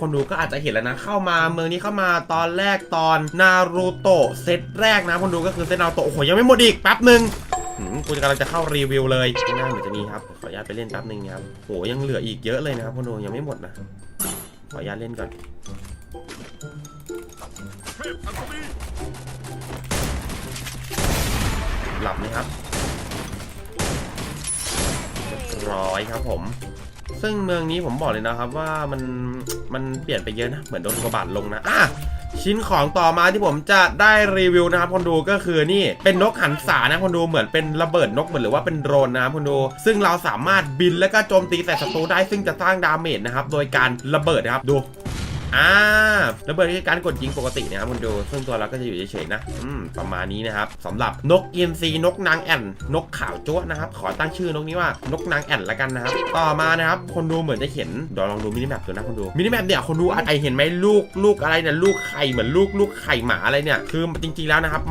คนดูก็อาจจะเห็นแล้วนะ เข้ามาเมืองนี้เข้ามาตอนแรกตอนนารูโตะเซตแรกนะ คนดูก็คือเซตนารูโตะโอ้โหยังไม่หมดอีกแป๊บหนึ่งกูจะกำลังจะเข้ารีวิวเลยข้างหน้าเหมือนจะมีครับขออนุญาตไปเล่นแป๊บหนึ่งครับโหยังเหลืออีกเยอะเลยนะครับคนดูยังไม่หมดนะขออนุญาตเล่นก่อนหลับไหมครับ ร้อยครับผม ซึ่งเมืองนี้ผมบอกเลยนะครับว่ามันมันเปลี่ยนไปเยอะนะ เหมือนโดนกระบาดลงนะอะชิ้นของต่อมาที่ผมจะได้รีวิวนะครับคนดูก็คือนี่เป็นนกหันษานะคนดูเหมือนเป็นระเบิดนกเหมือนหรือว่าเป็นโดรนนะครับคนดู ซึ่งเราสามารถบินแล้วก็โจมตีใส่ศัตรูได้ซึ่งจะสร้างดาเมจนะครับโดยการระเบิดนะครับดู อ่าระเบิดคือการกดยิงปกตินะครับคุณดูซึ่งตัวเราก็จะอยู่เฉยๆนะอืมประมาณนี้นะครับสำหรับนกอินทรีนกนางแอ่น นกขาวจ้วนะครับ ขอตั้งชื่อนกนี้ว่านกนางแอ่นละกันนะครับ ต่อมานะครับ คนดูเหมือนจะเห็นเดี๋ยวลองดูมินิแมปดูนะคนดูมินิแมปเนี่ยคนดูอาจจะเห็นไหมลูกลูกอะไรเนี่ยลูกไข่เหมือนลูกลูกไข่หมาอะไรเนี่ยคือจริงๆแล้วนะครับ